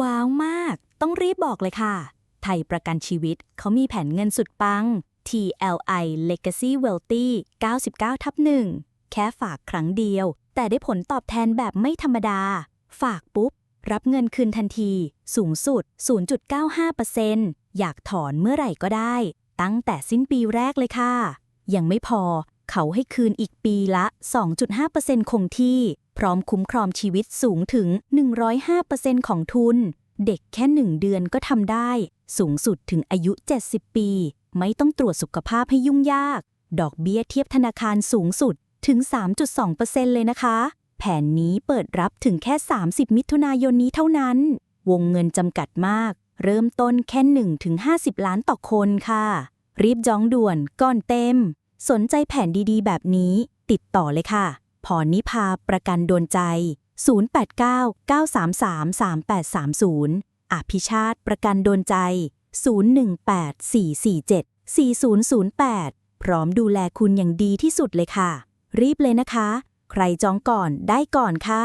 ว้าวมาก ต้องรีบบอกเลยค่ะ ไทยประกันชีวิตเขามีแผนเงินสุดปัง TLI Legacy Wealthy 99ทับ1แค่ฝากครั้งเดียว แต่ได้ผลตอบแทนแบบไม่ธรรมดา ฝากปุ๊บ รับเงินคืนทันที สูงสุด 0.95%อยากถอนเมื่อไหร่ก็ได้ ตั้งแต่สิ้นปีแรกเลยค่ะ ยังไม่พอ เขาให้คืนอีกปีละ 2.5%คงที่ พร้อมคุ้มครองชีวิตสูงถึง 105%ของทุน เด็กแค่หนึ่งเดือนก็ทำได้ สูงสุดถึงอายุ 70 ปี ไม่ต้องตรวจสุขภาพให้ยุ่งยาก ดอกเบี้ยเทียบธนาคารสูงสุดถึง 3.2%เลยนะคะ แผนนี้เปิดรับถึงแค่ 30 มิถุนายนนี้เท่านั้น วงเงินจำกัดมาก เริ่มต้นแค่1ถึง50 ล้านต่อคนค่ะ รีบจองด่วนก่อนเต็ม สนใจแผนดีๆ แบบนี้ ติดต่อเลยค่ะ พรนิพาประกันโดนใจ 089-933-3830 อภิชาติประกันโดนใจ 018-447-4008 พร้อมดูแลคุณอย่างดีที่สุดเลยค่ะ รีบเลยนะคะ ใครจองก่อนได้ก่อนค่ะ